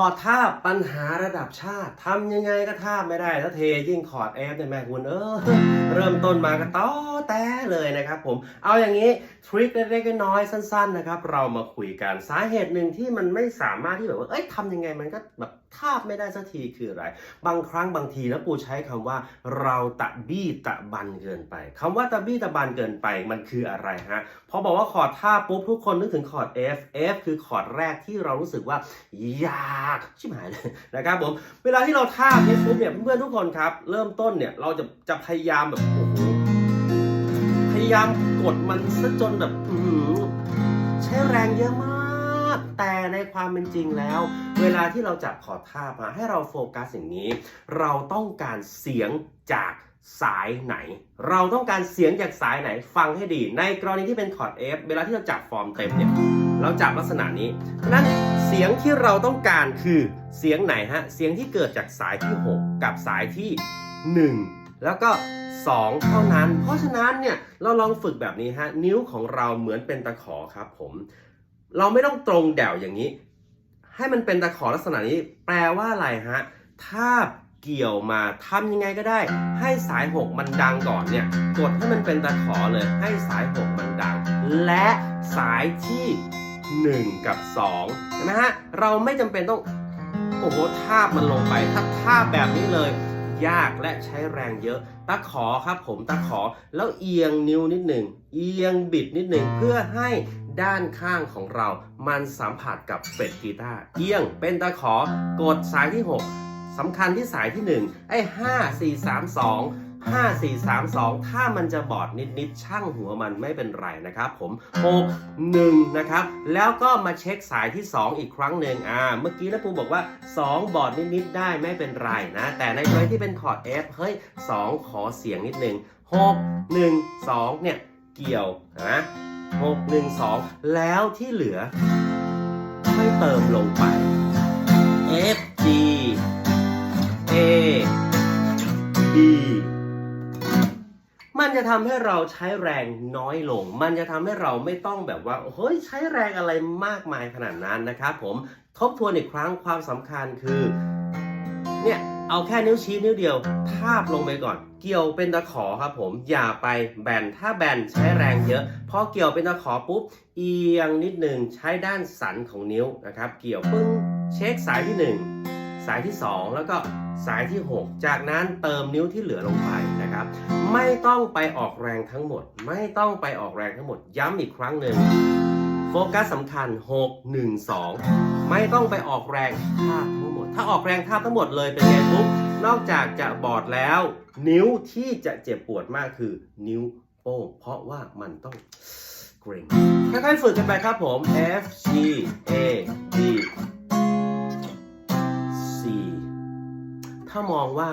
ขอดท่าปัญหาระดับชาติทำยังไงก็ท่าไม่ได้แล้วเทยิ่งขอดแอฟเนี่ยแม่คุณเออเริ่มต้นมาก็ต้อแต่เลยนะครับผมเอาอย่างนี้ทริคเล็กๆน้อยๆสั้น ๆ นะครับ เรามาคุยกันสาเหตุหนึ่งที่มันไม่สามารถที่แบบว่าเอ้ยทำยังไงมันก็แบบทาบไม่ได้สักทีคืออะไร บางครั้งบางทีแล้วปูใช้คำว่า เราตะบี้ตะบันเกินไปคำว่าตะบี้ตะบันเกินไปมันคืออะไรฮะพอบอกว่าคอร์ดทาบปุ๊บทุกคนนึกถึงคอร์ด F F คือคอร์ดแรกที่เรารู้สึกว่ายากชิบหายเลยนะครับผมเวลาที่เราทาบเนี่ปุ๊บเนี่ยเพื่อนทุกคนครับ เริ่มต้นเนี่ยเราจะจะพยายามแบบโอ้โหพยายามกดมันซะจนแบบใช้แรงเยอะมาก แต่ในความเป็นจริงแล้ว เวลาที่เราจับขอดทาบมาให้เราโฟกัสอย่งนี้ เราต้องการเสียงจากสายไหน เราต้องการเสียงจากสายไหนฟังให้ดี ในกรณีที่เป็นคอร์ด F เวลาที่เราจับฟอร์มเต็มเนี่ยเราจับลักษณะนี้ฉะนั้นเสียงที่เราต้องการคือเสียงไหนฮะเสียงที่เกิดจากสายที่ 6 กับสายที่ 1 แล้วก็ 2 เท่านั้น เพราะฉะนั้นเนี่ยเราลองฝึกแบบนี้ฮะนิ้วของเราเหมือนเป็นตะขอครับผม เราไม่ต้องตรงแดวอย่างนี้ ให้มันเป็นตะขอลักษณะนี้ แปลว่าอะไรฮะ ถ้าเกี่ยวมาทำยังไงก็ได้ ให้สาย6มันดังก่อนเนี่ยกดให้มันเป็นตะขอเลย ให้สาย6มันดัง และสายที่ 1 กับ2เห็นไหมฮะ เราไม่จำเป็นต้องโอ้โหทาบมันลงไป ถ้าทาบแบบนี้เลย ยากและใช้แรงเยอะตะขอครับผมตะขอแล้วเอียงนิ้วนิดหนึ่งเอียงบิดนิดหนึ่งเพื่อให้ ด้านข้างของเรา มันสัมผัสกับเฟรตกีตาร์เอียงเป็นตะขอกดสายที่ 6สำคัญที่สายที่ 1 ไอ้ห้าสี่สามสองห้าสี่สามสองถ้ามันจะบอดนิดๆช่างหัวมันไม่เป็นไรนะครับผม6 1นะครับ แล้วก็มาเช็คสายที่ 2 อีกครั้งหนึ่งอ่า เมื่อกี้นะปูบอกว่า 2 บอดนิดๆได้ไม่เป็นไรนะ แต่ในกรณีที่เป็นคอร์ด F เฮ้ย 2 ขอเสียงนิดหนึ่ง6 1 2เนี่ย เกี่ยวนะ 6 1 2 แล้วที่เหลือค่อยเติมลงไป F G A B มันจะทำให้เราใช้แรงน้อยลง มันจะทำให้เราไม่ต้องแบบว่า เฮ้ย ใช้แรงอะไรมากมายขนาดนั้นนะครับผม ทบทวนอีกครั้งความสำคัญคือ เอาแค่นิ้วชี้นิ้วเดียวทาบลงไปก่อน เกี่ยวเป็นตะขอครับผมอย่าไปแบนถ้าแบนใช้แรงเยอะพอเกี่ยวเป็นตะขอปุ๊บเอียงนิดหนึ่งใช้ด้านสันของนิ้วนะครับ เกี่ยวปึ้งเช็คสายที่ 1 สายที่ 2 แล้วก็สายที่ 6 จากนั้นเติมนิ้วที่เหลือลงไปนะครับ ไม่ต้องไปออกแรงทั้งหมด ไม่ต้องไปออกแรงทั้งหมด ย้ำอีกครั้งหนึ่ง ฟกัสสำคัญ 6 1 2 ไม่ต้องไปออกแรงท่าทั้งหมด ถ้าออกแรงท่าทั้งหมดเลยเป็นไงปุ๊บนอกจากจะบอดแล้ว นิ้วที่จะเจ็บปวดมากคือนิ้วโป้งเพราะว่ามันต้องเกร็งค่อยๆฝึกกันไปครับผม F G A D C ถ้ามองว่า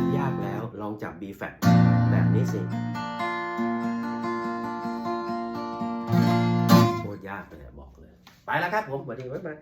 F ยากแล้วลองจับ B flat แบบนี้สิ โคตรยากเลยอะบอกเลย ไปแล้วครับผมสวัสดีบ๊ายบาย